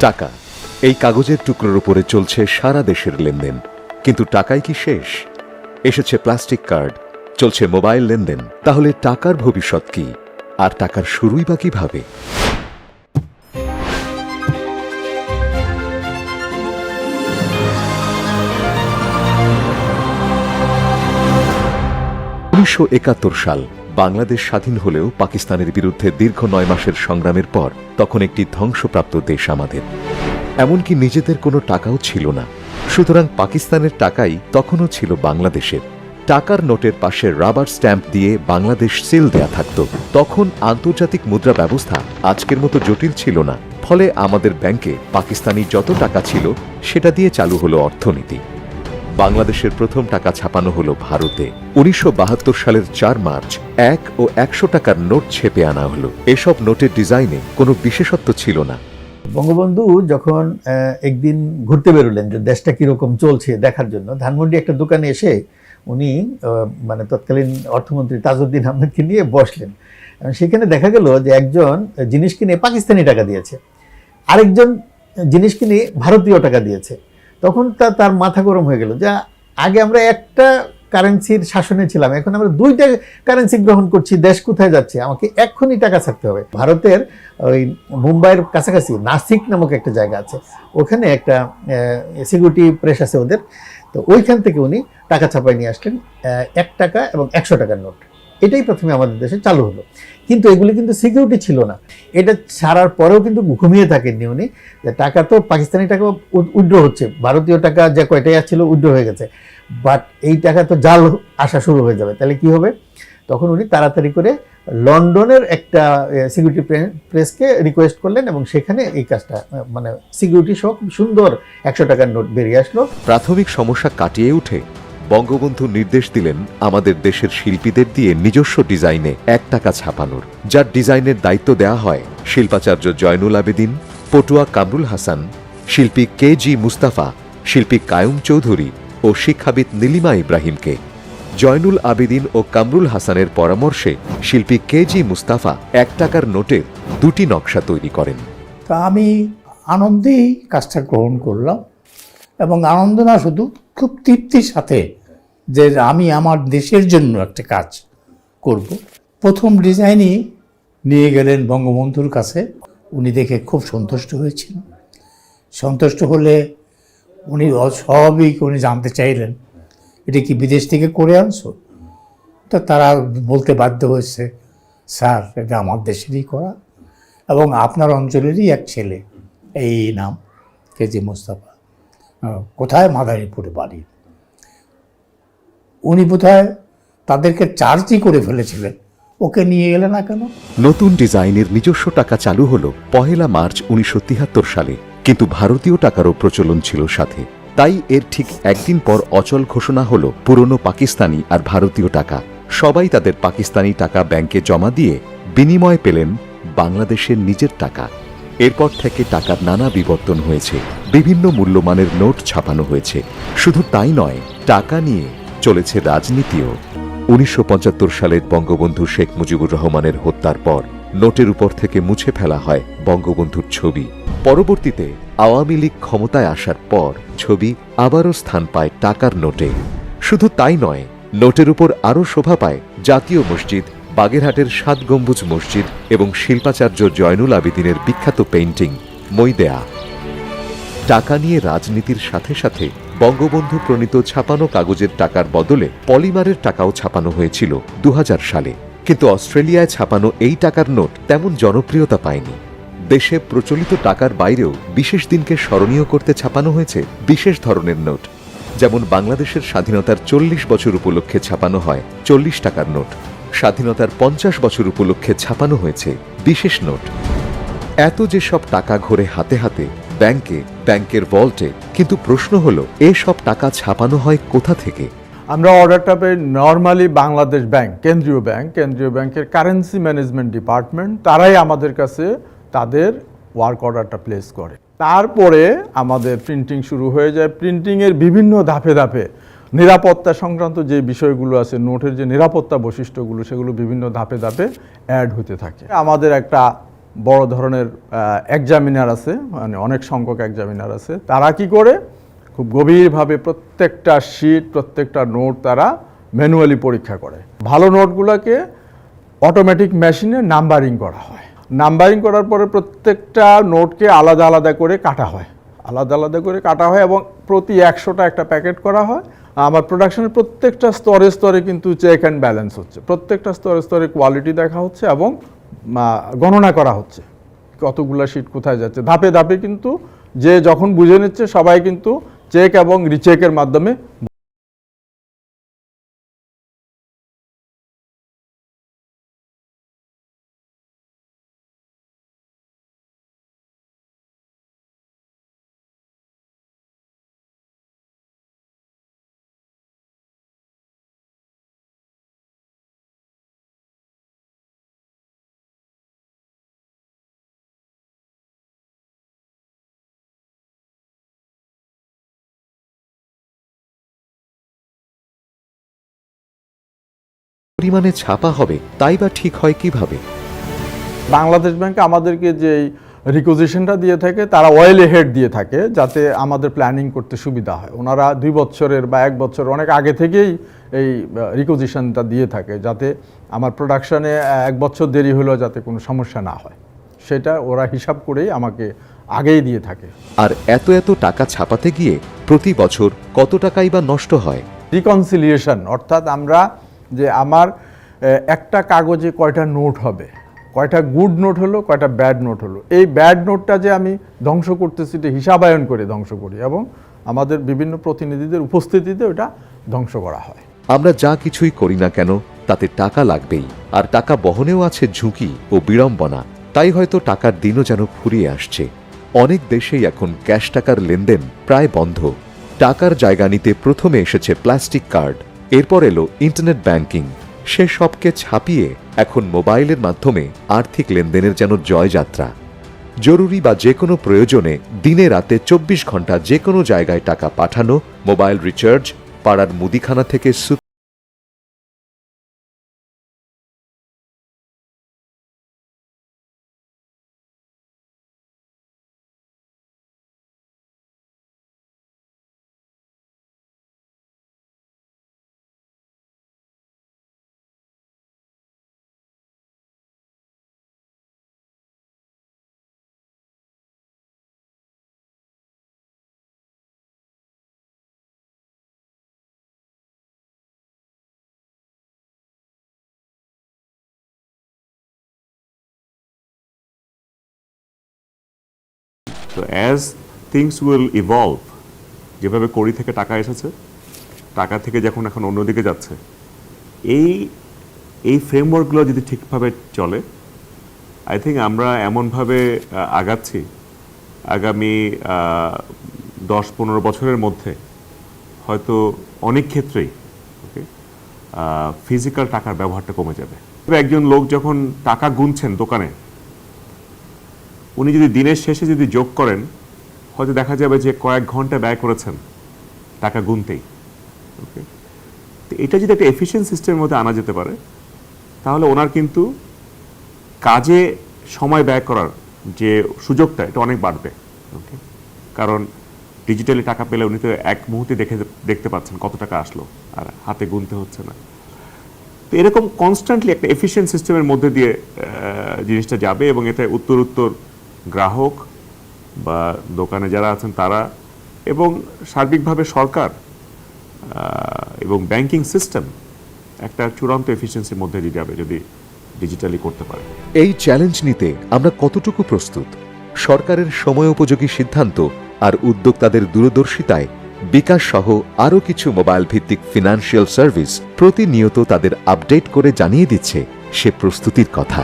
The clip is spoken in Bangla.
টাকা। এই কাগজের টুকরোর উপরে চলছে সারা দেশের লেনদেন। কিন্তু টাকাই কি শেষ? এসেছে প্লাস্টিক কার্ড, চলছে মোবাইল লেনদেন। তাহলে টাকার ভবিষ্যৎ কি? আর টাকার শুরুই বা কীভাবে? উনিশশো একাত্তর সাল বাংলাদেশ স্বাধীন হলেও পাকিস্তানের বিরুদ্ধে দীর্ঘ নয় মাসের সংগ্রামের পর তখন একটি ধ্বংসপ্রাপ্ত দেশ আমাদের। এমনকি নিজেদের কোনো টাকাও ছিল না। সুতরাং পাকিস্তানের টাকাই তখনও ছিল বাংলাদেশের। টাকার নোটের পাশে রাবার স্ট্যাম্প দিয়ে বাংলাদেশ সিল দেয়া থাকত। তখন আন্তর্জাতিক মুদ্রা ব্যবস্থা আজকের মতো জটিল ছিল না। ফলে আমাদের ব্যাংকে পাকিস্তানি যত টাকা ছিল, সেটা দিয়ে চালু হলো অর্থনীতি। বাংলাদেশের প্রথম টাকা ছাপানো হলো ভারতে। উনিশশো সালের চার মার্চ এক ও একশো টাকার নোট ছেপে আনা হলো। এসব নোটের ডিজাইনে কোনো বিশেষত্ব ছিল না। বঙ্গবন্ধু যখন একদিন ঘুরতে বেরোলেন যে দেশটা কীরকম চলছে দেখার জন্য, ধানমন্ডি একটা দোকানে এসে উনি মানে তৎকালীন অর্থমন্ত্রী তাজউদ্দিন আহমেদকে নিয়ে বসলেন। সেখানে দেখা গেল যে একজন জিনিস কিনে পাকিস্তানি টাকা দিয়েছে। আরেকজন জিনিস কিনে ভারতীয় টাকা দিয়েছে। তখন তার মাথা গরম হয়ে গেল। যা আগে আমরা একটা কারেন্সির শাসনে ছিলাম, এখন আমরা দুইটা কারেন্সি গ্রহণ করছি, দেশ কোথায় যাচ্ছে, আমাকে এক্ষুনি টাকা ছাড়তে হবে। ভারতের ওই মুম্বাইয়ের কাছাকাছি, নাসিক নামক একটা জায়গা আছে, ওখানে একটা সিকিউরিটি প্রেস আছে ওদের। তো ওইখান থেকে উনি টাকা ছাপাই নিয়ে আসলেন এক টাকা এবং একশো টাকার নোট। এটাই প্রথমে আমাদের দেশে চালু হলো। কিন্তু এগুলি কিন্তু সিকিউরিটি ছিল না। এটা ছাড়ার পরেও কিন্তু ঘুমিয়ে থাকেননি উনি। যে টাকা তো পাকিস্তানি টাকা উইড্র হচ্ছে। ভারতীয় টাকা যে কয়টাই ছিল উইড্র হয়ে গেছে। বাট এই টাকা তো জাল আসা শুরু হয়ে যাবে। তাহলে কি হবে? তখন উনি তাড়াতাড়ি করে লন্ডনের একটা সিকিউরিটি প্রেসকে রিকোয়েস্ট করলেন এবং সেখানে এই কাজটা মানে সিকিউরিটি সহ খুব সুন্দর একশো টাকার নোট বেরিয়ে আসলো। প্রাথমিক সমস্যা কাটিয়ে উঠে বঙ্গবন্ধু নির্দেশ দিলেন আমাদের দেশের শিল্পীদের দিয়ে নিজস্ব ডিজাইনে এক টাকা ছাপানোর। যার ডিজাইনের দায়িত্ব দেয়া হয় শিল্পাচার্য জয়নুল আবেদিন, পটুয়া কামরুল হাসান, শিল্পী কে জি মুস্তাফা, শিল্পী কায়ুম চৌধুরী ও শিক্ষাবিদ নীলিমা ইব্রাহিমকে। জয়নুল আবেদিন ও কামরুল হাসানের পরামর্শে শিল্পী কে জি মুস্তাফা এক টাকার নোটের দুটি নকশা তৈরি করেন। তা আমি আনন্দেই কাজটা গ্রহণ করলাম এবং আনন্দ না শুধু, খুব তৃপ্তির সাথে যে আমি আমার দেশের জন্য একটা কাজ করব। প্রথম ডিজাইনই নিয়ে গেলেন বঙ্গবন্ধুর কাছে। উনি দেখে খুব সন্তুষ্ট হয়েছেন। সন্তুষ্ট হলে উনি অস্বাভাবিক উনি জানতে চাইলেন, এটা কি বিদেশ থেকে করে আনছো? তো তারা বলতে বাধ্য হয়েছে, স্যার, এটা আমার দেশেরই করা। এবং আপনার অঞ্চলেরই এক ছেলে, এই নাম কেজি মোস্তফা কোথায়? মাদারীপুরে বাড়ি উনি বোধহয় তাদেরকে চার্জই করে ফেলেছিলেন। ওকে নিয়ে এলে না কেন? নতুন ডিজাইনের নিজস্ব টাকা চালু হল পহেলা মার্চ উনিশশো সালে, কিন্তু ভারতীয় টাকারও প্রচলন ছিল সাথে। তাই এর ঠিক একদিন পর অচল ঘোষণা হল পুরনো পাকিস্তানি আর ভারতীয় টাকা। সবাই তাদের পাকিস্তানি টাকা ব্যাংকে জমা দিয়ে বিনিময় পেলেন বাংলাদেশের নিজের টাকা। এরপর থেকে টাকার নানা বিবর্তন হয়েছে। বিভিন্ন মূল্যমানের নোট ছাপানো হয়েছে। শুধু তাই নয়, টাকা নিয়ে চলেছে রাজনীতিও। উনিশশো সালের বঙ্গবন্ধু শেখ মুজিবুর রহমানের হত্যার পর নোটের উপর থেকে মুছে ফেলা হয় বঙ্গবন্ধুর ছবি। পরবর্তীতে আওয়ামী লীগ ক্ষমতায় আসার পর ছবি আবারও স্থান পায় টাকার নোটে। শুধু তাই নয়, নোটের উপর আরও শোভা পায় জাতীয় মসজিদ, বাগেরহাটের সাত গম্বুজ মসজিদ এবং শিল্পাচার্য জয়নুল আবেদিনের বিখ্যাত পেইন্টিং মইদেয়া টাকা নিয়ে রাজনীতির সাথে সাথে বঙ্গবন্ধু প্রণীত ছাপানো কাগজের টাকার বদলে পলিমারের টাকাও ছাপানো হয়েছিল দু হাজার সালে। কিন্তু অস্ট্রেলিয়ায় ছাপানো এই টাকার নোট তেমন জনপ্রিয়তা পায়নি। দেশে প্রচলিত টাকার বাইরেও বিশেষ দিনকে স্মরণীয় করতে ছাপানো হয়েছে বিশেষ ধরনের নোট। যেমন বাংলাদেশের স্বাধীনতার চল্লিশ বছর উপলক্ষে ছাপানো হয় চল্লিশ টাকার নোট। স্বাধীনতার পঞ্চাশ বছর উপলক্ষে ছাপানো হয়েছে বিশেষ নোট। এত যে সব টাকা ঘোরে হাতে হাতে ব্যাংকে, ব্যাংকের ভল্টে কিন্তু প্রশ্ন হলো, এসব টাকা ছাপানো হয় কোথা থেকে? আমরা অর্ডারটা পেয়ে নর্মালি বাংলাদেশ ব্যাংক কেন্দ্রীয় ব্যাংক কেন্দ্রীয় ব্যাংকের কারেন্সি ম্যানেজমেন্ট ডিপার্টমেন্ট তারাই আমাদের কাছে তাদের ওয়ার্ক অর্ডারটা প্লেস করে। তারপরে আমাদের প্রিন্টিং শুরু হয়ে যায়। প্রিন্টিংয়ের বিভিন্ন ধাপে ধাপে নিরাপত্তা সংক্রান্ত যে বিষয়গুলো আছে, নোটের যে নিরাপত্তা বৈশিষ্ট্যগুলো, সেগুলো বিভিন্ন ধাপে ধাপে অ্যাড হতে থাকে। আমাদের একটা বড় ধরনের এক্সামিনার আছে মানে অনেক সংখ্যক এক্সামিনার আছে। তারা কি করে? খুব গভীরভাবে প্রত্যেকটা শিট প্রত্যেকটা নোট তারা ম্যানুয়ালি পরীক্ষা করে। ভালো নোটগুলোকে অটোমেটিক মেশিনে নাম্বারিং করা হয়। নাম্বারিং করার পরে প্রত্যেকটা নোটকে আলাদা আলাদা করে কাটা হয়। আলাদা আলাদা করে কাটা হয় এবং প্রতি একশোটা একটা প্যাকেট করা হয়। আমার প্রোডাকশনের প্রত্যেকটা স্তরে স্তরে কিন্তু চেক অ্যান্ড ব্যালেন্স হচ্ছে। প্রত্যেকটা স্তরে স্তরে কোয়ালিটি দেখা হচ্ছে এবং গণনা করা হচ্ছে। কতগুলো সিট কোথায় যাচ্ছে? ধাপে ধাপে কিন্তু যে যখন বুঝে নিচ্ছে, সবাই কিন্তু চেক এবং রিচেকের মাধ্যমে পরিমাণে ছাপা হবে তাই বা ঠিক হয় কীভাবে? বাংলাদেশ ব্যাংক আমাদেরকে যে রিকোজিশনটা দিয়ে থাকে তারা ওয়েল হেড দিয়ে থাকে যাতে আমাদের প্ল্যানিং করতে সুবিধা হয়। ওনারা দুই বছরের বা এক বছর অনেক আগে থেকেই এই রিকোজিশনটা দিয়ে থাকে যাতে আমার প্রোডাকশানে এক বছর দেরি হলেও যাতে কোনো সমস্যা না হয়। সেটা ওরা হিসাব করেই আমাকে আগেই দিয়ে থাকে। আর এত এত টাকা ছাপাতে গিয়ে প্রতি বছর কত টাকাই বা নষ্ট হয়? রিকনসিলিয়েশন অর্থাৎ আমরা যে আমার একটা কাগজে কয়টা নোট হবে? কয়টা গুড নোট হলো, কয়টা ব্যাড নোট হলো? এই ব্যাড নোটটা যে আমি ধ্বংস করতেছি, এটা হিসাবায়ন করে ধ্বংস করি এবং আমাদের বিভিন্ন প্রতিনিধিদের উপস্থিতিতে ওটা ধ্বংস করা হয়। আমরা যা কিছুই করি না কেন, তাতে টাকা লাগবেই। আর টাকা বহনেও আছে ঝুঁকি ও বিড়ম্বনা। তাই হয়তো টাকার দিনও যেন ফুরিয়ে আসছে। অনেক দেশেই এখন ক্যাশ টাকার লেনদেন প্রায় বন্ধ। টাকার জায়গা নিতে প্রথমে এসেছে প্লাস্টিক কার্ড। এরপর এলো ইন্টারনেট ব্যাংকিং সে সবকে ছাপিয়ে এখন মোবাইলের মাধ্যমে আর্থিক লেনদেনের যেন জয়যাত্রা। জরুরি বা যে কোনো প্রয়োজনে দিনে রাতে চব্বিশ ঘণ্টা যে কোনো জায়গায় টাকা পাঠানো, মোবাইল রিচার্জ পাড়ার মুদিখানা থেকে তো অ্যাজ থিংস উইল ইভলভ যেভাবে কড়ি থেকে টাকা এসেছে, টাকা থেকে যখন এখন অন্যদিকে যাচ্ছে, এই এই ফ্রেমওয়ার্কগুলো যদি ঠিকভাবে চলে আই থিঙ্ক আমরা এমনভাবে আগাচ্ছি আগামী দশ পনেরো বছরের মধ্যে হয়তো অনেক ক্ষেত্রেই ওকে ফিজিক্যাল টাকার ব্যবহারটা কমে যাবে। একজন লোক যখন টাকা গুনছেন দোকানে উনি যদি দিনের শেষে যদি যোগ করেন, হয়তো দেখা যাবে যে কয়েক ঘণ্টা ব্যয় করেছেন টাকা গুনতেই। ওকে তো এটা যদি একটা এফিসিয়েন্ট সিস্টেমের মধ্যে আনা যেতে পারে, তাহলে ওনার কিন্তু কাজে সময় ব্যয় করার যে সুযোগটা, এটা অনেক বাড়বে। ওকে কারণ ডিজিটালি টাকা পেলে উনি তো এক মুহূর্তে দেখে, দেখতে পাচ্ছেন কত টাকা আসলো আর হাতে গুনতে হচ্ছে না। তো এরকম কনস্ট্যান্টলি একটা এফিসিয়েন্ট সিস্টেমের মধ্যে দিয়ে জিনিসটা যাবে এবং এতে উত্তর উত্তর গ্রাহক বা দোকানে যারা আছেন তারা এবং সার্বিকভাবে সরকার এবং ব্যাংকিং সিস্টেম একটা চূড়ান্ত এফিসিয়েন্সির মধ্যে দিয়ে যাবে যদি ডিজিটালি করতে পারে। এই চ্যালেঞ্জ নিতে আমরা কতটুকু প্রস্তুত? সরকারের সময় উপযোগী সিদ্ধান্ত আর উদ্যোক্তাদের দূরদর্শিতায় বিকাশ সহ আরও কিছু মোবাইল ভিত্তিক ফিনান্সিয়াল সার্ভিস প্রতিনিয়ত তাদের আপডেট করে জানিয়ে দিচ্ছে সে প্রস্তুতির কথা।